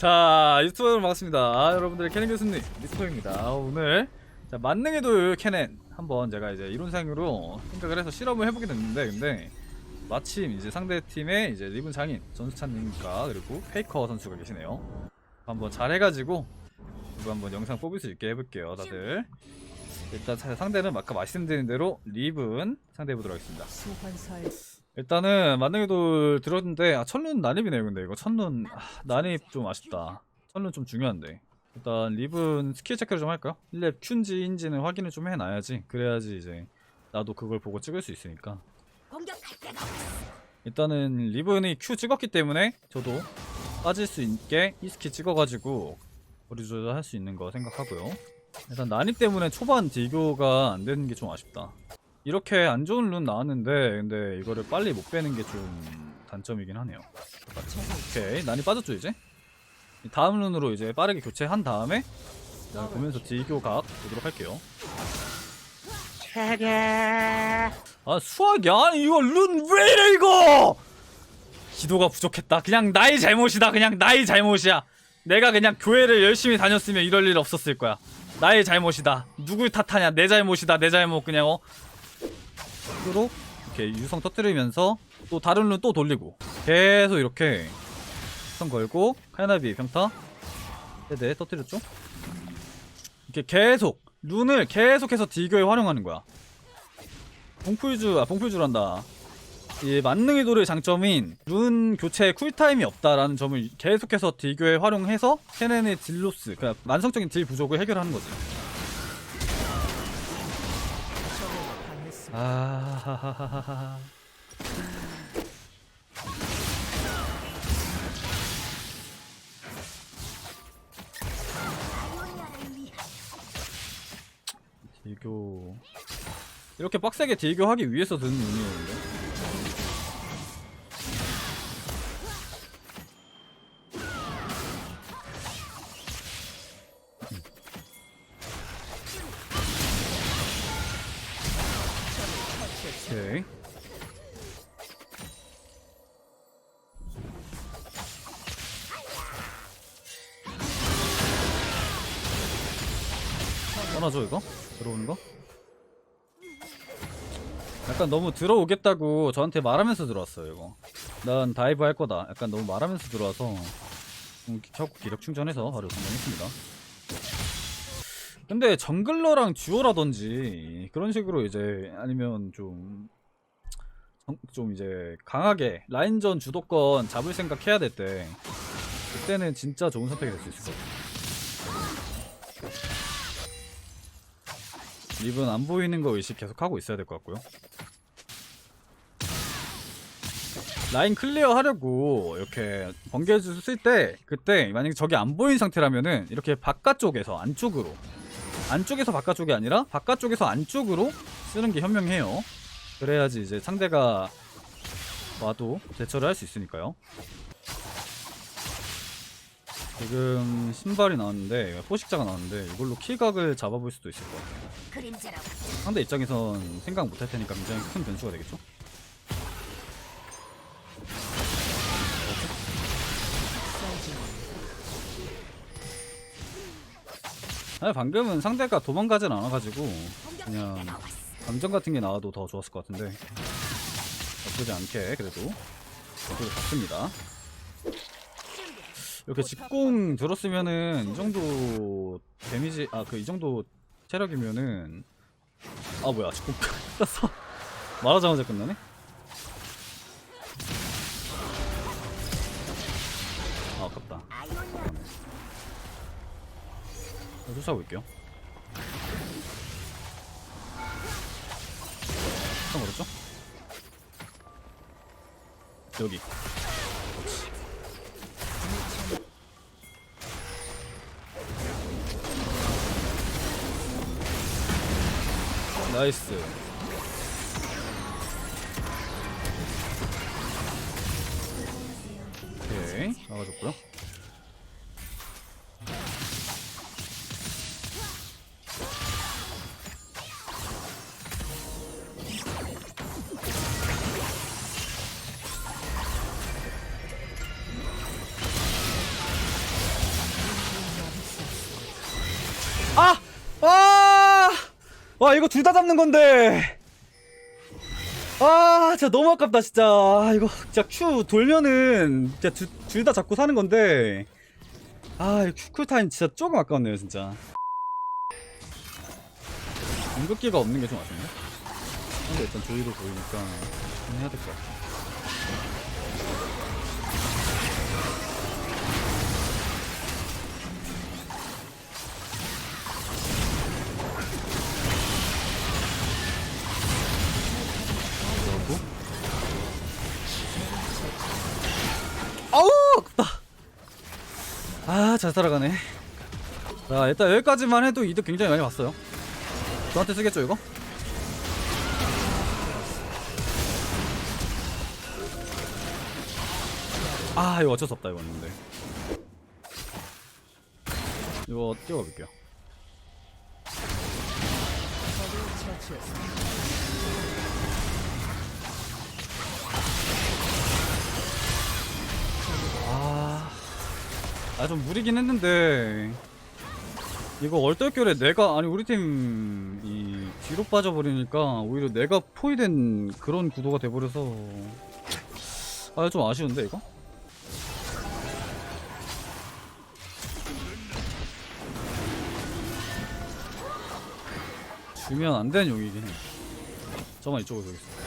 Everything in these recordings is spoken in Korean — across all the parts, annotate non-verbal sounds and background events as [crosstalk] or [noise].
자 유튜브 여러분 반갑습니다. 아, 여러분들의 캐넨 교수님 미스터입니다. 오늘 자 만능의 캐넨 한번 제가 이제 이론상으로 생각을 해서 실험을 해보게 됐는데 근데 마침 이제 상대 팀에 이제 리븐 장인 전수찬님과 그리고 페이커 선수가 계시네요. 한번 잘 해가지고 이거 한번 영상 뽑을 수 있게 해볼게요 다들. 일단 사- 상대는 아까 말씀드린 대로 리븐 상대해보도록 하겠습니다 일단은 만능에도 들었는데 아 천룬 난입이네요 근데 이거. 천룬 아, 난입 좀 아쉽다. 천룬 좀 중요한데. 일단 리븐 스킬 체크를 좀 할까요? 1렙 큐인지 인지는 확인을 좀 해놔야지. 그래야지 이제 나도 그걸 보고 찍을 수 있으니까. 일단은 리븐이 큐 찍었기 때문에 저도 빠질 수 있게 이 스킬 찍어가지고 거리 조절할 수 있는 거 생각하고요. 일단 난입 때문에 초반 딜교가 안 되는 게 좀 아쉽다 이렇게 안 좋은 룬 나왔는데 근데 이거를 빨리 못 빼는 게 좀 단점이긴 하네요. 오케이. 난입 빠졌죠 이제? 다음 룬으로 이제 빠르게 교체한 다음에 보면서 딜교 각 보도록 할게요. 아 수학이? 아니 이거 룬 왜 이래 이거? 기도가 부족했다. 그냥 나의 잘못이다. 그냥 나의 잘못이야. 내가 그냥 교회를 열심히 다녔으면 이럴 일 없었을 거야. 나의 잘못이다. 누굴 탓하냐? 내 잘못이다. 내 잘못 그냥 어 으로 이렇게 유성 터뜨리면서 또 다른 룬 또 돌리고 계속 이렇게 선 걸고 카이나비 평타 세대 터뜨렸죠? 이렇게 계속 룬을 계속해서 딜교에 활용하는 거야. 봉풀주 아 봉풀주란다. 이 만능의 돌의 장점인 룬 교체 쿨타임이 없다라는 점을 계속해서 딜교에 활용해서 캐넨의 딜로스 그러니까 만성적인 딜 부족을 해결하는 거지 아하하하하 딜교 이렇게 빡세게 딜교하기 위해서 드는 운이었는 오케이 떠나죠 이거? 들어오는 거? 약간 너무 들어오겠다고 저한테 말하면서 들어왔어요 이거 난 다이브 할 거다 약간 너무 말하면서 들어와서 좀 켜고 기력 충전해서 바로 성공했습니다 근데 정글러랑 듀오라든지 그런 식으로 이제 아니면 좀, 정- 좀 이제 강하게 라인전 주도권 잡을 생각 해야 될 때 그때는 진짜 좋은 선택이 될 수 있을 것 같아요 립은 안 보이는 거 의식 계속 하고 있어야 될 것 같고요. 라인 클리어 하려고 이렇게 번개주 쓸 때 그때 만약에 적이 안 보인 상태라면은 이렇게 바깥쪽에서 안쪽으로 안쪽에서 바깥쪽이 아니라 바깥쪽에서 안쪽으로 쓰는 게 현명해요. 그래야지 이제 상대가 와도 대처를 할 수 있으니까요. 지금 신발이 나왔는데 포식자가 나왔는데 이걸로 킬각을 잡아볼 수도 있을 것 같아요. 상대 입장에선 생각 못할 테니까 굉장히 큰 변수가 되겠죠? 아니 방금은 상대가 도망가진 않아가지고 그냥 감정 같은 게 나와도 더 좋았을 것 같은데. 나쁘지 않게 그래도 그래도 봤습니다. 이렇게 직공 들었으면은 이 정도 데미지 아 그 이 정도 체력이면은 아 뭐야 직공 [laughs] 끝났어. 말하자마자 끝나네? 아 아깝다. 자, 쫓아볼게요. 좀 어렵죠? 여기. 그렇지. 나이스. 오케이. 나가줬고요 아! 아! 와 이거 둘 다 잡는 건데 아 진짜 너무 아깝다 진짜 아, 이거 진짜 Q 돌면은 진짜 둘 다 잡고 사는 건데 아 이거 Q 쿨타임 진짜 조금 아깝네요 진짜 공격기가 없는 게 좀 아쉽네 근데 일단 조이로 보이니까 좀 해야 될 것 같아 아 잘 살아가네. 자 일단 여기까지만 해도 이득 굉장히 많이 봤어요. 저한테 쓰겠죠 이거? 아 이거 어쩔 수 없다 이거 근데. 이거 띄워볼게요 아 좀 무리긴 했는데 이거 얼떨결에 내가 아니 우리 팀이 뒤로 빠져버리니까 오히려 내가 포위된 그런 구도가 돼버려서 아 좀 아쉬운데 이거? 주면 안 되는 용이긴 해. 저만 이쪽으로 보겠습니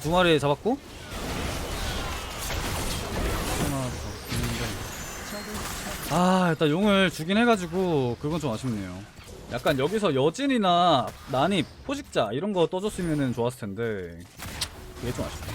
두 마리 잡았고. 아 일단 용을 주긴 해가지고 그건 좀 아쉽네요. 약간 여기서 여진이나 난입 포식자 이런 거 떠줬으면 좋았을 텐데 그게 좀 아쉽다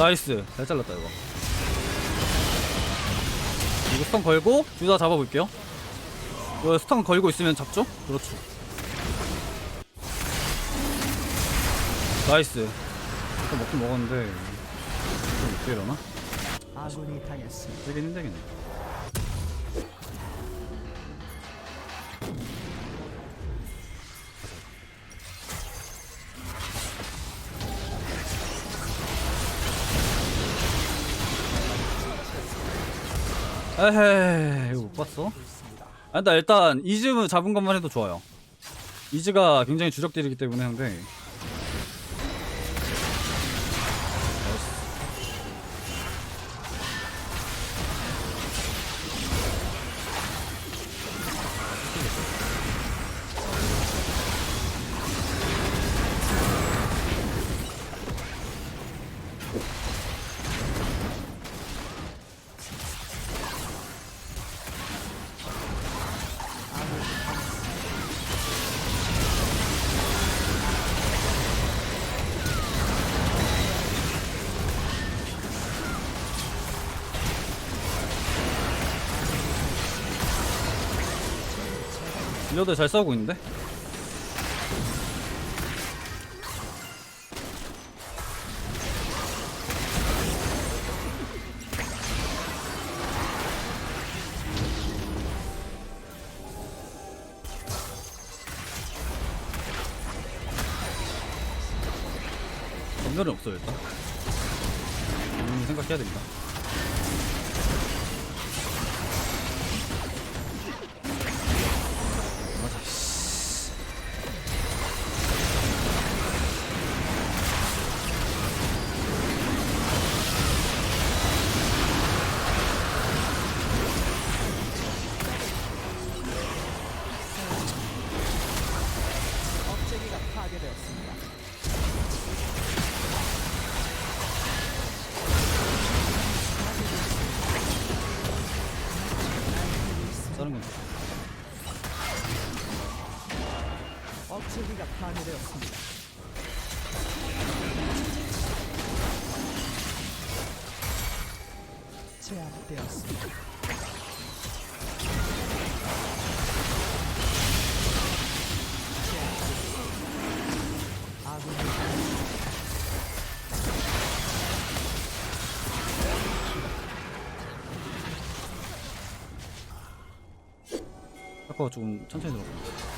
나이스 잘 잘랐다 이거 이거 스턴 걸고 둘 다 잡아볼게요 이거 스턴 걸고 있으면 잡죠? 그렇죠 나이스 일단 먹긴 먹었는데 좀 늦게 일어나? 아군이 당했습니다. 되긴 힘들겠네 에헤이 이거 못 봤어? 아, 나 일단 이즈 잡은 것만 해도 좋아요 이즈가 굉장히 주력딜이기 때문에 근데 딜러들 잘 싸우고 있는데? 전멸은 없어요 일단 음, 생각해야 됩니다 파괴되었습니다. 제압되었습니다. 아까 조금 천천히 들어.